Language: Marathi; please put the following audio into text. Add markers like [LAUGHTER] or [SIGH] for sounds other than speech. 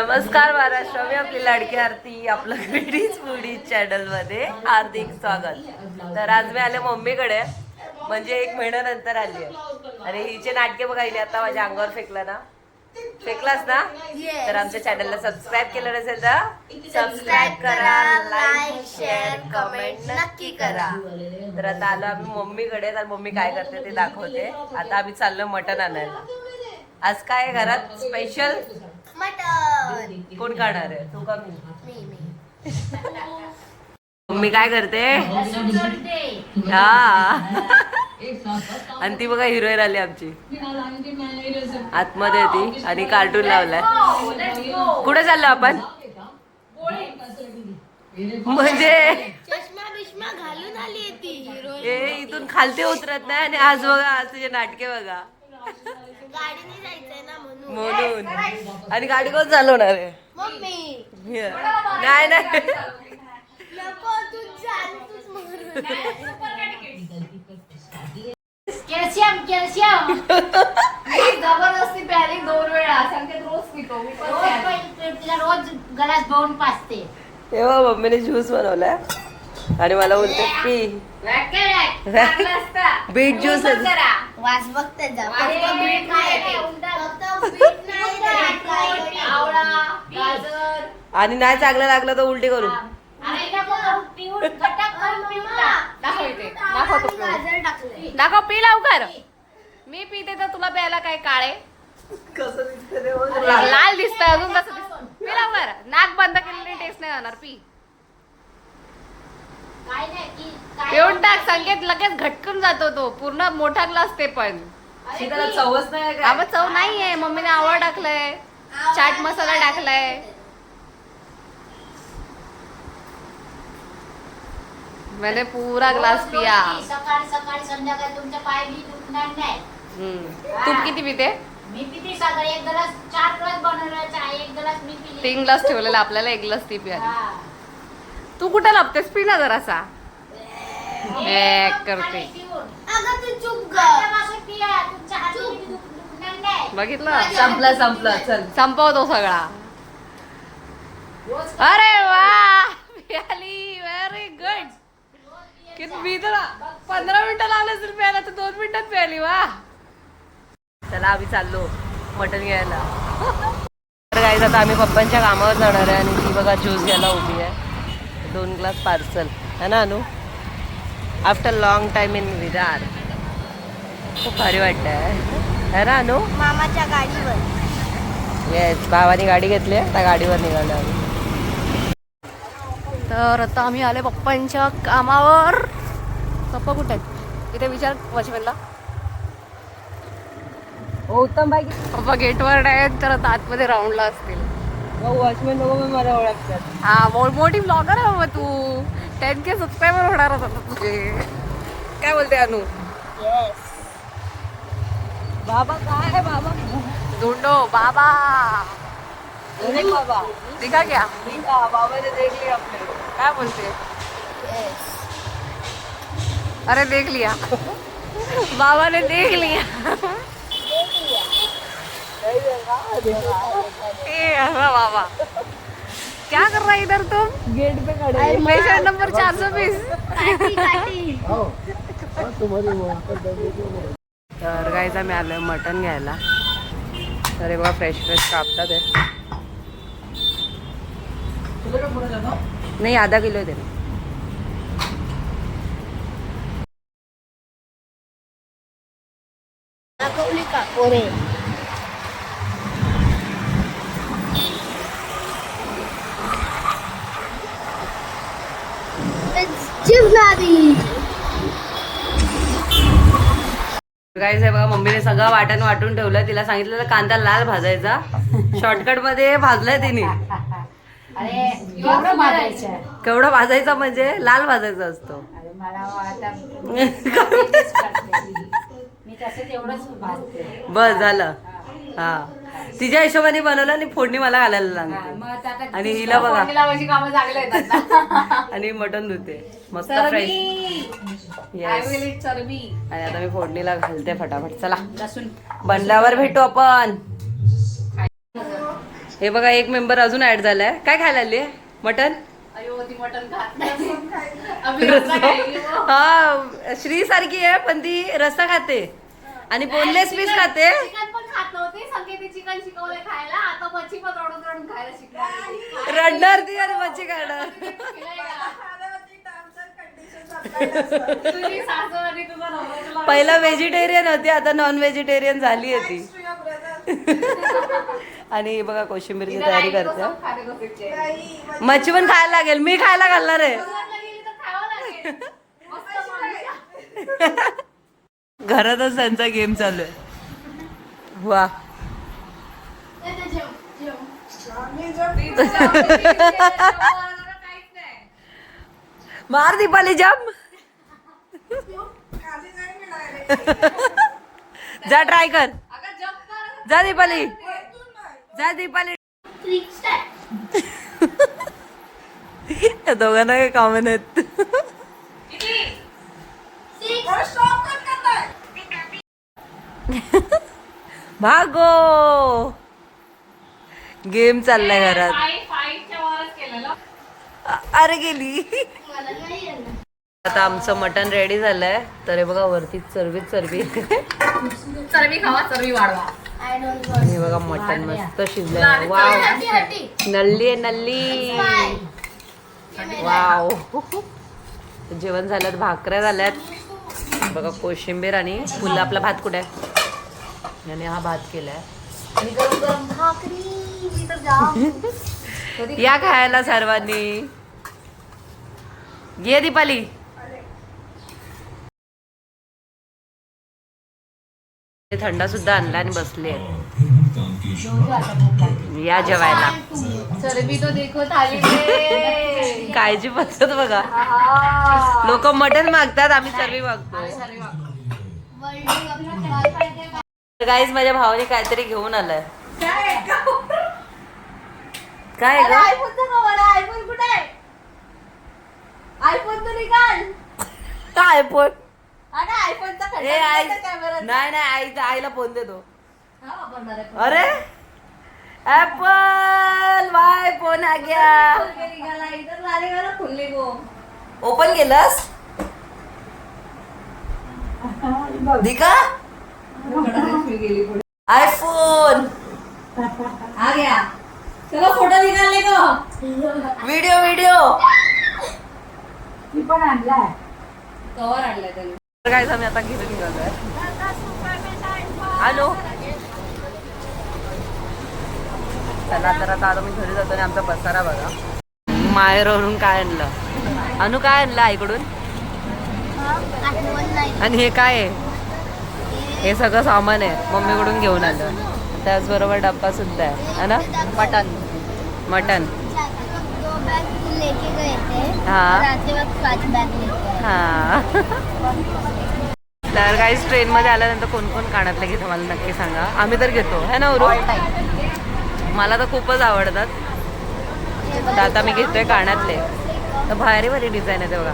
नमस्कार महाराष्ट्र मी आपली लाडकी आरती आपलं ग्रेडीज फूडीज चॅनलमध्ये हार्दिक स्वागत. तर आज मी आले मम्मीकडे म्हणजे एक महिन्यानंतर आली आहे आणि हिचे नाटके बघा हिने आता माझ्या अंगावर फेकला ना. फेकलास ना? तर आमच्या चॅनलला सबस्क्राईब केलं नसेल तर सबस्क्राईब करा लाईक शेअर कमेंट नक्की करा. तर आता आलो आम्ही मम्मीकडे तर मम्मी काय करते ते दाखवते. आता आम्ही चाललो मटण आणायला. आज काय घरात? स्पेशल मटन कोण काढणार आहे? तू का मी मी मी मम्मी काय करते? हा. आणि ती बघा हिरोईन आली आमची. आतमध्ये ती आणि कार्टून लावलाय. कुठे चाललो आपण? म्हणजे? इथून खालती उतरत नाही आणि आज बघा आज तुझे नाटके बघा. म्हणून आणि गाडी कोण चालवणार आहे? मम्मी. नाही नाही. Calcium calcium. जबरदस्ती प्याली दोन वेळा. सांगते रोज पितो. मी पण रोज तिला रोज गलास भरून पाचते. तेव्हा मम्मीने ज्यूस बनवलाय. आणि मला बोलते पी. बीट ज्यूस वास बघते जा. अरे, फक्त बीट नाही. काय येते. उलटा. फक्त [LAUGHS] बीट नाही. येते. काय येते? आवळा गाजर. आणि नाही चांगलं लागलं तर उलटी करू. दाखव पी लवकर. मी पिते तर तुला प्यायला काय काळे? लाल दिसत अजून कसं दिसत पी लवकर. नाक बंद केलेली टेस्ट नाही होणार पी. पिऊन टाक संकेत लगेच घटकून जातो तो. पूर्ण मोठा ग्लास ते पण. त्याला चवच नाही हा चव नाहीये. मम्मीने आवड टाकलंय. चाट मसाला टाकलाय. मैंने पूरा ग्लास पिया. सकाळी सकाळी संध्याकाळी तुमच्या पाय बी दुखणार नाही. हम्म. तू किती पिते? मी पिते सकाळी एक ग्लास चार ग्लास बनवला चहा एक ग्लास मी पिली. तीन ग्लास ठेवलेला आपल्याला एक ग्लास ती पिया. तू कुठे लपतेस पी ना जरासा. एक करते. बघितलं? संपला संपला. चल. संपवतो सगळा. अरे वा! प्याली व्हेरी गुड किती मी तर पंधरा मिनिटं लागले असेल प्यायला तर दोन मिनिटात प्याली वा. चला आम्ही चाललो मटण घ्यायला. [LAUGHS] तर काय आता आम्ही पप्पांच्या कामावर जाणार आहे आणि ती बघा ज्यूस घ्यायला उभी आहे. दोन ग्लास पार्सल. है ना Anu? After long time in Virar. खूप भारी वाटतंय है? ना अनु? मामाच्या गाडीवर. येस भावानी गाडी घेतली आहे त्या गाडीवर निघालो आम्ही तर आता आम्ही आले पप्पांच्या कामावर. पप्पा कुठे आहेत? इथे विचार वॉचमॅनला. उत्तम भाई पप्पा गेटवर आहेत तर आता आतमध्ये राऊंडला असतील. वॉचमॅन हा मोठी ब्लॉगर आहे बाबा तू। के होणार आता तुझे। काय बोलते अनु? येस बाबा काय बाबा? बाबा। अरे बाबा। दिखा क्या? ठीक आहे बाबाने देखली आपले काय बोलते येस अरे देख लिया। बाबा ने देख लिया। ए अरे बाबा क्या कर रहा है इधर तुम? गेट पे खड़े पेशेंट नंबर चार सौ बीस. काठी तर गाईज आम्ही आलोय मटण घ्यायला. तर हे बघा फ्रेश फ्रेश कापतात आहे नाही आधा किलो आहे ते दाखवली का? पोरे चिवणारी गाईज हे बघा मम्मीने सगळं वाटण वाटून ठेवलं. तिला सांगितलं कांदा लाल भाजायचा. शॉर्टकटमध्ये भाजलाय तिने. अरे एवढं भाजायचं केवढं भाजायचा म्हणजे लाल भाजायचा असतो. अरे मला आता तेच करते. मी तसं तेवढंच भाजते. बस झालं. हा. तिच्या हिशोबाने बनवलं आणि फोडणी मला घालायला आता आणि हिला बघा. [LAUGHS] आणि मटण धुते. मस्त चरबी! Fresh. I yes will eat चरबी. आणि आता मी फोडणीला घालते फटाफट. चला. बनल्यावर भेटू आपण. हे बघा एक मेंबर अजून ऍड झालाय. काय खायला आली मटन [LAUGHS] हो. हा श्री सारखी आहे पण ती रस्सा खाते. आणि बोनलेस पीस खाते. चिकन खायला. आता मच्छी पण रडून रडून खायला रडणार ती आणि मच्छी खाणार. तुझी सासू आणि तुझा नवरा तुला पहिला व्हेजिटेरियन होती आता नॉन व्हेजिटेरियन झाली आहे ती. [LAUGHS] आणि हे बघा कोशिंबीरची तिला तयारी करते. खाते. मच्छी पण खायला लागेल. मी खायला घालणार आहे. गुजरातला गेली तर खावं लागेल. मस्त माणूस. [LAUGHS] घरातच त्यांचा गेम चालू आहे. वा. मार दीपाली जम. जा ट्राय कर. जा दीपाली. जा दीपाली. या दोघांना काही कॉमन आहेत? भागो. गेम चाललाय घरात. अरे गेली. आता आमचं मटन रेडी झालंय. तर हे बघा वरती चरबी चरबी. चरबी खावा चरबी वाढवा. हे बघा मटन मस्त शिजलंय. वाव. नल्ली आहे नल्ली. वाव. जेवण झाल्यात भाकऱ्या झाल्यात. बघा कोशिंबीर आणि फुलं आपला भात कुठे आहे? आणि हा भात केलाय. आणि गरम गरम भाकरी [LAUGHS] या खायला सर्वांनी. ये दीपाली. थंडा सुद्धा आणला आणि बसले. या जेवायला. चरबी तो देखो थाली में. कायची पद्धत बघा. लोक मटन मागतात आम्ही चरबी मागतो. गाईज माझ्या भावाने काहीतरी घेऊन आलाय. काय अरे ग आयफोनचा आहे. आयफोन कुठे आहे? आयफोन तर निकाल काय फोन अरे आयफोनचा ए आई. कॅमेरा नाही नाही आई आईला फोन देतो. हा. अरे? ऍपल वाय फोन आ गया? को ओपन केलंस? दिका? गेली पुढे. आयफोन आ गया. चलो फोटो निकालने को व्हिडिओ व्हिडिओ मी पण आणलाय. कवर आणलाय त्याने. काय आम्ही आता घरी निघालोय. हॅलो. चला तर आता आता मी घरी जातो आणि आमचा पसारा बघा. माहेरवरून काय आणलं? अनु काय आणलं आईकडून? आणि हे काय आहे? हे सगळं सामान आहे. मम्मीकडून घेऊन आलं. त्याचबरोबर डब्बा सुद्धा आहे है ना? मटन. मटन. हाँ। हा. [LAUGHS] तर काहीच ट्रेनमध्ये आल्यानंतर कोण कोण कानातले घेतो मला नक्की सांगा? आम्ही तर घेतो है ना उरू मला तर खूपच आवडतात. तर आता मी घेतोय कानातले. तर भारी भारी डिझाईन आहे ते बघा.